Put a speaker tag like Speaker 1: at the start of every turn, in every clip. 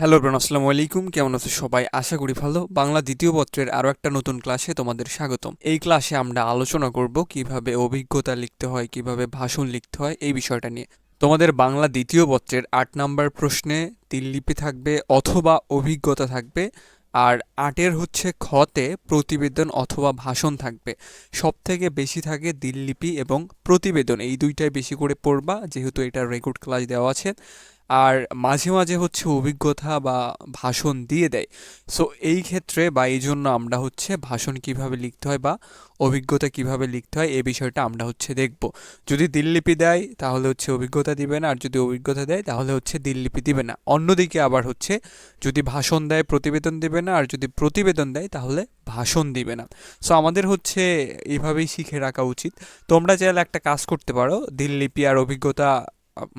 Speaker 1: Hello bran আসসালামু আলাইকুম। কেমন আছো সবাই? আশা করি ভালো। বাংলা দ্বিতীয় পত্রের আরও একটা নতুন ক্লাসে তোমাদের স্বাগতম। এই ক্লাসে আমরা আলোচনা করব কীভাবে অভিজ্ঞতা লিখতে হয়, কীভাবে ভাষণ লিখতে হয়, এই বিষয়টা নিয়ে। তোমাদের বাংলা দ্বিতীয় পত্রের আট নাম্বার প্রশ্নে তিললিপি থাকবে অথবা অভিজ্ঞতা থাকবে, আর আটের হচ্ছে খতে প্রতিবেদন অথবা ভাষণ থাকবে। সব থেকে বেশি থাকে দিললিপি এবং প্রতিবেদন। এই দুইটাই বেশি করে পড়বা, যেহেতু এটা রেকর্ড ক্লাস দেওয়া আছে। আর মাঝে মাঝে হচ্ছে অভিজ্ঞতা বা ভাষণ দিয়ে দেয়। সো এই ক্ষেত্রে বা এই জন্য আমরা হচ্ছে ভাষণ কীভাবে লিখতে হয় বা অভিজ্ঞতা কীভাবে লিখতে হয়, এই বিষয়টা আমরা হচ্ছে দেখব। যদি দিল্লিপি দেয়, তাহলে হচ্ছে অভিজ্ঞতা দিবে না, আর যদি অভিজ্ঞতা দেয়, তাহলে হচ্ছে দিল্লিপি দিবে না। অন্যদিকে আবার হচ্ছে যদি ভাষণ দেয়, প্রতিবেদন দিবে না, আর যদি প্রতিবেদন দেয়, তাহলে ভাষণ দিবে না। সো আমাদের হচ্ছে এইভাবেই শিখে রাখা উচিত। তোমরা চাইলে একটা কাজ করতে পারো, দিল্লিপি আর অভিজ্ঞতা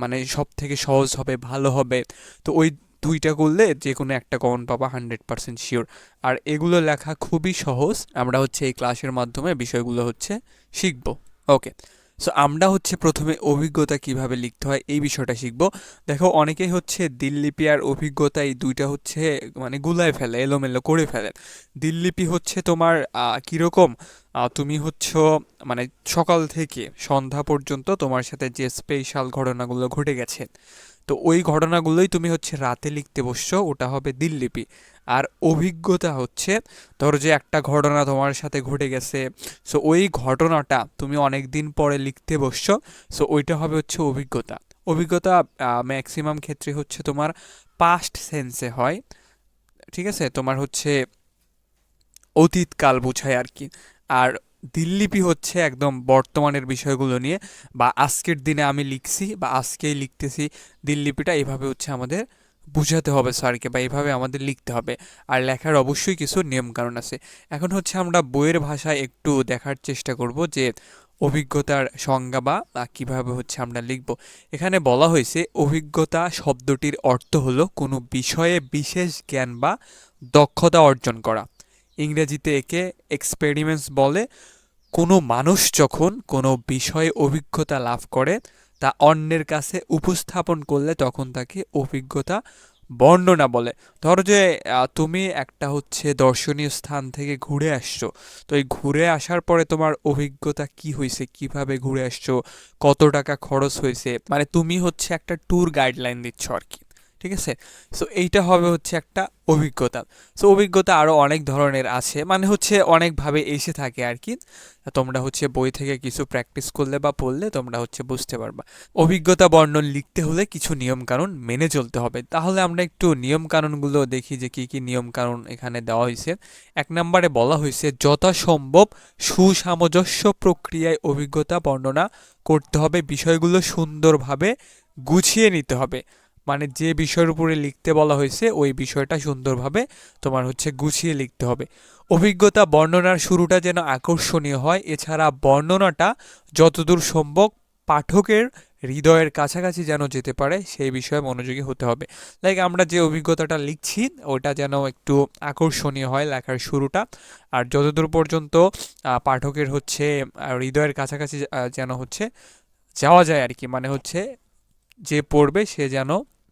Speaker 1: মানে সব থেকে সহজ হবে, ভালো হবে। তো ওই দুইটা করলে যে কোনো একটা কমন পাবা হান্ড্রেড পার্সেন্ট শিওর আর এগুলো লেখা খুবই সহজ। আমরা হচ্ছে এই ক্লাসের মাধ্যমে বিষয়গুলো হচ্ছে শিখব। ওকে সো আমরা হচ্ছে প্রথমে অভিজ্ঞতা কীভাবে লিখতে হয় এই বিষয়টা শিখব। দেখো, অনেকেই হচ্ছে দিল্লিপি আর অভিজ্ঞতা এই দুইটা হচ্ছে মানে গুলায় ফেলে, এলোমেলো করে ফেলে। দিল্লিপি হচ্ছে তোমার কীরকম? তুমি হচ্ছ মানে সকাল থেকে সন্ধ্যা পর্যন্ত তোমার সাথে যে স্পেশাল ঘটনাগুলো ঘটে গেছে, তো ওই ঘটনাগুলোই তুমি হচ্ছে রাতে লিখতে বসছো, ওটা হবে দিল্লিপি। আর অভিজ্ঞতা হচ্ছে, ধরো যে একটা ঘটনা তোমার সাথে ঘটে গেছে সো ওই ঘটনাটা তুমি অনেক দিন পরে লিখতে বসছো সো ওইটা হবে হচ্ছে অভিজ্ঞতা। অভিজ্ঞতা ম্যাক্সিমাম ক্ষেত্রে হচ্ছে তোমার পাস্ট সেন্সে হয়, ঠিক আছে? তোমার হচ্ছে অতীতকাল বোঝায় আর কি। আর দিল্লিপি হচ্ছে একদম বর্তমানের বিষয়গুলো নিয়ে, বা আজকের দিনে আমি লিখছি বা আজকেই লিখতেছি, দিল্লিপিটা এভাবে হচ্ছে আমাদের বুঝাতে হবে স্যারকে বা এভাবে আমাদের লিখতে হবে। আর লেখার অবশ্যই কিছু নিয়মকানুন আছে। এখন হচ্ছে আমরা বইয়ের ভাষায় একটু দেখার চেষ্টা করব যে অভিজ্ঞতার সংজ্ঞা বা কীভাবে হচ্ছে আমরা লিখব। এখানে বলা হয়েছে, অভিজ্ঞতা শব্দটির অর্থ হলো কোনো বিষয়ে বিশেষ জ্ঞান বা দক্ষতা অর্জন করা। ইংরেজিতে একে এক্সপেরিমেন্টস বলে। কোনো মানুষ যখন কোনো বিষয়ে অভিজ্ঞতা লাভ করে, তা অন্যের কাছে উপস্থাপন করলে তখন তাকে অভিজ্ঞতা বর্ণনা বলে। ধরো যে তুমি একটা হচ্ছে দর্শনীয় স্থান থেকে ঘুরে আসছো। তো এই ঘুরে আসার পরে তোমার অভিজ্ঞতা কি হয়েছে কীভাবে ঘুরে আসছো? কত টাকা খরচ হয়েছে মানে তুমি হচ্ছে একটা ট্যুর গাইডলাইন দিচ্ছ আর কি। ঠিক আছে? সো এইটা হবে হচ্ছে একটা অভিজ্ঞতা। সো অভিজ্ঞতা আরও অনেক ধরনের আছে। মানে হচ্ছে অনেকভাবে এসে থাকে আর কি তোমরা হচ্ছে বই থেকে কিছু প্র্যাকটিস করলে বা পড়লে তোমরা হচ্ছে বুঝতে পারবা। অভিজ্ঞতা বর্ণন লিখতে হলে কিছু নিয়মকানুন মেনে চলতে হবে। তাহলে আমরা একটু নিয়মকানুনগুলো দেখি যে কী কী নিয়মকানুন এখানে দেওয়া হয়েছে। এক নম্বরে বলা হয়েছে, যথাসম্ভব সুসামঞ্জস্য প্রক্রিয়ায় অভিজ্ঞতা বর্ণনা করতে হবে। বিষয়গুলো সুন্দরভাবে গুছিয়ে নিতে হবে। মানে যে বিষয়ের উপরে লিখতে বলা হয়েছে, ওই বিষয়টা সুন্দরভাবে তোমার হচ্ছে গুছিয়ে লিখতে হবে। অভিজ্ঞতা বর্ণনার শুরুটা যেন আকর্ষণীয় হয়, এছাড়া বর্ণনাটা যতদূর সম্ভব পাঠকের হৃদয়ের কাছাকাছি যেন যেতে পারে, সেই বিষয়ে মনোযোগী হতে হবে। লাইক আমরা যে অভিজ্ঞতাটা লিখছি, ওটা যেন একটু আকর্ষণীয় হয় লেখার শুরুটা। আর যতদূর পর্যন্ত পাঠকের হচ্ছে হৃদয়ের কাছাকাছি যেন হচ্ছে যাওয়া যায় আর কি মানে হচ্ছে যে পড়বে সে যেন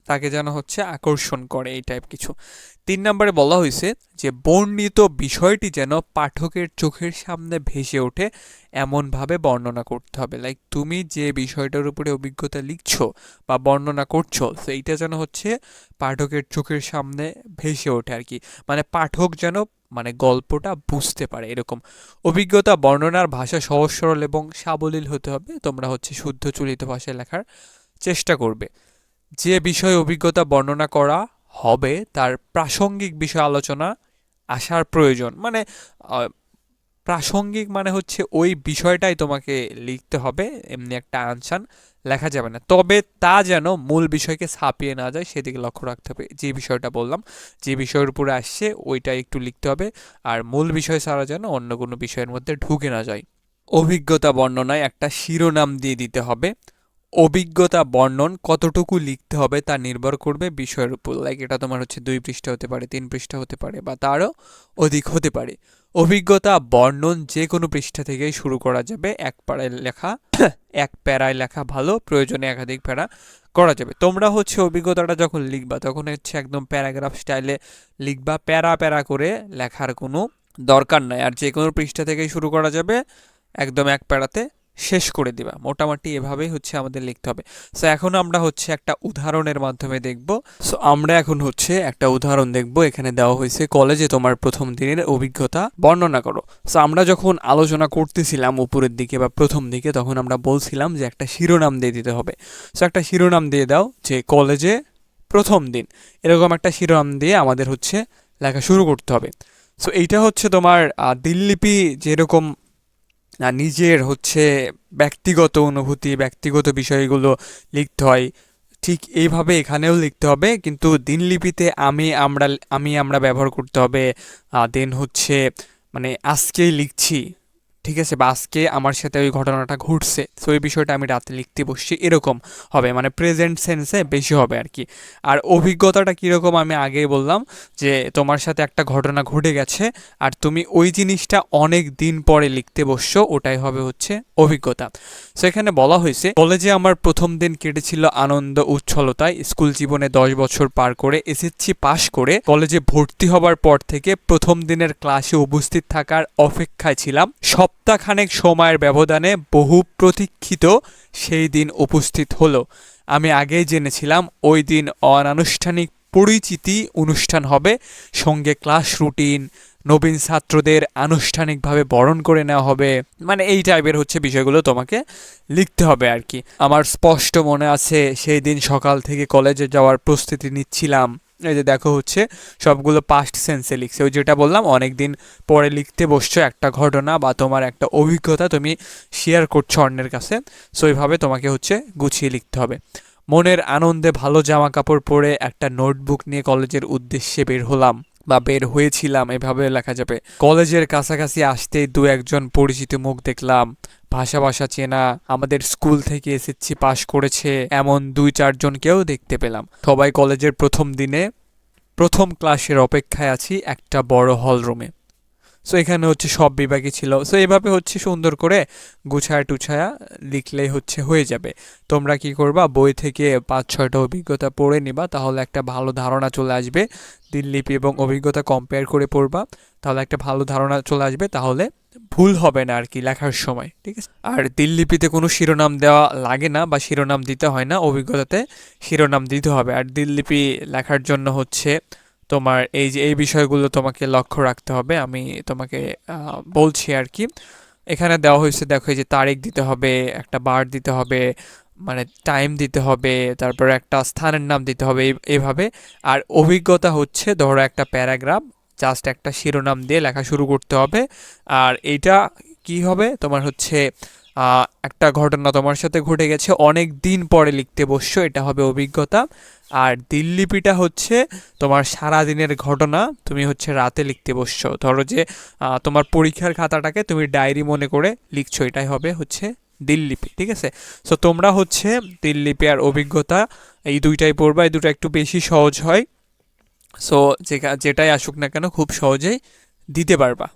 Speaker 1: তাকে যেন হচ্ছে আকর্ষণ করে এই টাইপ কিছু। তিন নম্বরে বলা হয়েছে যে বর্ণিত বিষয়টি যেন পাঠকের চোখের সামনে ভেসে ওঠে, এমনভাবে বর্ণনা করতে হবে। লাইক তুমি যে বিষয়টার উপরে অভিজ্ঞতা লিখছো বা বর্ণনা করছ সেইটা যেন হচ্ছে পাঠকের চোখের সামনে ভেসে ওঠে আর কি। মানে পাঠক যেন মানে গল্পটা বুঝতে পারে এরকম। অভিজ্ঞতা, বর্ণনার ভাষা সহজ, সরল এবং সাবলীল হতে হবে। তোমরা হচ্ছে শুদ্ধ, চলিত ভাষায় লেখার চেষ্টা করবে। যে বিষয়ে অভিজ্ঞতা বর্ণনা করা হবে, তার প্রাসঙ্গিক বিষয় আলোচনা আসার প্রয়োজন। মানে প্রাসঙ্গিক মানে হচ্ছে ওই বিষয়টাই তোমাকে লিখতে হবে, এমনি একটা আনসান লেখা যাবে না। তবে তা যেন মূল বিষয়কে ছাপিয়ে না যায়, সেদিকে লক্ষ্য রাখতে হবে। যে বিষয়টা বললাম, যে বিষয়ের উপরে আসছে ওইটা একটু লিখতে হবে। আর মূল বিষয় ছাড়া যেন অন্য কোনো বিষয়ের মধ্যে ঢুকে না যায়। অভিজ্ঞতা বর্ণনায় একটা শিরোনাম দিয়ে দিতে হবে। অভিজ্ঞতা বর্ণন কতটুকু লিখতে হবে তা নির্ভর করবে বিষয়ের উপর। লাইক এটা তোমার হচ্ছে দুই পৃষ্ঠা হতে পারে, তিন পৃষ্ঠা হতে পারে বা তারও অধিক হতে পারে। অভিজ্ঞতা বর্ণন যে কোনো পৃষ্ঠা থেকেই শুরু করা যাবে। এক পাড়ায় লেখা, এক প্যারায় লেখা ভালো, প্রয়োজনে একাধিক প্যারা করা যাবে। তোমরা হচ্ছে অভিজ্ঞতাটা যখন লিখবা, তখন হচ্ছে একদম প্যারাগ্রাফ স্টাইলে লিখবা, প্যারা প্যারা করে লেখার কোনো দরকার নাই। আর যে কোনো পৃষ্ঠা থেকেই শুরু করা যাবে, একদম এক প্যারাতে শেষ করে দিবা। মোটামুটি এভাবেই হচ্ছে আমাদের লিখতে হবে। সো এখন আমরা হচ্ছে একটা উদাহরণের মাধ্যমে দেখব। সো আমরা এখন হচ্ছে একটা উদাহরণ দেখব। এখানে দেওয়া হয়েছে, কলেজে তোমার প্রথম দিনের অভিজ্ঞতা বর্ণনা করো। সো আমরা যখন আলোচনা করতেছিলাম উপরের দিকে বা প্রথম দিকে, তখন আমরা বলছিলাম যে একটা শিরোনাম দিয়ে দিতে হবে। সো একটা শিরোনাম দিয়ে দাও যে, কলেজে প্রথম দিন। এরকম একটা শিরোনাম দিয়ে আমাদের হচ্ছে লেখা শুরু করতে হবে। সো এইটা হচ্ছে তোমার দিললিপি যেরকম আহ, নিজের হচ্ছে ব্যক্তিগত অনুভূতি ব্যক্তিগত বিষয়গুলো লিখতে হয়। ঠিক এইভাবে এখানেও লিখতে হবে কিন্তু দিনলিপিতে আমি আমরা আমি আমরা ব্যবহার করতে হবে। দেন হচ্ছে মানে আজকেই লিখছি। ঠিক আছে, বা আজকে আমার সাথে ওই ঘটনাটা ঘটছে, তো ওই বিষয়টা আমি রাতে লিখতে বসছি, এরকম হবে মানে প্রেজেন্ট সেন্সে বেশি হবে আর কি। আর অভিজ্ঞতাটা কীরকম আমি আগেই বললাম, যে তোমার সাথে একটা ঘটনা ঘটে গেছে, আর তুমি ওই জিনিসটা অনেক দিন পরে লিখতে বসছো, ওটাই হবে হচ্ছে অভিজ্ঞতা। সো এখানে বলা হয়েছে কলেজে আমার প্রথম দিন কেটেছিল আনন্দ উচ্ছলতায়, স্কুল জীবনে দশ বছর পার করে এসএসসি পাশ করে কলেজে ভর্তি হবার পর থেকে প্রথম দিনের ক্লাসে উপস্থিত থাকার অপেক্ষায় ছিলাম সপ্তাহখানেক সময়ের ব্যবধানে বহু প্রতীক্ষিত সেই দিন উপস্থিত হলো। আমি আগেই জেনেছিলাম ওই দিন অনানুষ্ঠানিক পরিচিতি অনুষ্ঠান হবে, সঙ্গে ক্লাস রুটিন, নবীন ছাত্রদের আনুষ্ঠানিকভাবে বরণ করে নেওয়া হবে। মানে এই টাইপের হচ্ছে বিষয়গুলো তোমাকে লিখতে হবে আর কি। আমার স্পষ্ট মনে আছে, সেই দিন সকাল থেকে কলেজে যাওয়ার প্রস্তুতি নিচ্ছিলাম। এই যে দেখো হচ্ছে সবগুলো পাস্ট সেন্সে লিখছে। ওই যেটা বললাম অনেক দিন পরে লিখতে বসছো একটা ঘটনা বা তোমার একটা অভিজ্ঞতা তুমি শেয়ার করছ অন্যের কাছে সো এইভাবে তোমাকে হচ্ছে গুছিয়ে লিখতে হবে। মনের আনন্দে ভালো জামা কাপড় পরে একটা নোটবুক নিয়ে কলেজের উদ্দেশ্যে বের হলাম। বা বের হয়েছিলাম, এভাবে লেখা যাবে। কলেজের কাছাকাছি আসতেই দু একজন পরিচিত মুখ দেখলাম। ভাষা ভাষা চেনা, আমাদের স্কুল থেকে এসেছি পাশ করেছে, এমন দুই চারজনকেও দেখতে পেলাম। সবাই কলেজের প্রথম দিনে, প্রথম ক্লাসের অপেক্ষায় আছি একটা বড় হল রুমে সো এখানে হচ্ছে সব বিভাগই ছিল। সো এভাবে হচ্ছে সুন্দর করে গুছায়া টুছায়া লিখলেই হচ্ছে হয়ে যাবে। তোমরা কি করবা? বই থেকে পাঁচ, ছয়টা অভিজ্ঞতা পড়ে নিবা, তাহলে একটা ভালো ধারণা চলে আসবে। দিনলিপি এবং অভিজ্ঞতা কম্পেয়ার করে পড়বা, তাহলে একটা ভালো ধারণা চলে আসবে, তাহলে ভুল হবে না আর কি লেখার সময়, ঠিক আছে? আর দিললিপিতে কোনো শিরোনাম দেওয়া লাগে না বা শিরোনাম দিতে হয় না, অভিজ্ঞতাতে শিরোনাম দিতে হবে। আর দিললিপি লেখার জন্য হচ্ছে তোমার এই যে, এই বিষয়গুলো তোমাকে লক্ষ্য রাখতে হবে। আমি তোমাকে বলছি আর কি। এখানে দেওয়া হয়েছে, দেখো, এই যে তারিখ দিতে হবে, একটা বার দিতে হবে মানে টাইম দিতে হবে, তারপর একটা স্থানের নাম দিতে হবে এইভাবে আর অভিজ্ঞতা হচ্ছে, ধরো একটা প্যারাগ্রাফ জাস্ট একটা শিরোনাম দিয়ে লেখা শুরু করতে হবে। আর এটা কি হবে? তোমার হচ্ছে একটা ঘটনা তোমার সাথে ঘটে গেছে, অনেক দিন পরে লিখতে বসছো, এটা হবে অভিজ্ঞতা। আর দিল্লিপিটা হচ্ছে তোমার সারা দিনের ঘটনা, তুমি হচ্ছে রাতে লিখতে বসছো। ধরো যে তোমার পরীক্ষার খাতাটাকে তুমি ডায়েরি মনে করে লিখছো, এটাই হবে হচ্ছে দিল্লিপি ঠিক আছে? সো তোমরা হচ্ছে দিল্লিপি আর অভিজ্ঞতা, এই দুইটাই পড়বা, এই দুটো একটু বেশি সহজ হয়। সো যেটা যেটাই আসুক না কেন, খুব সহজেই দিতে পারবা।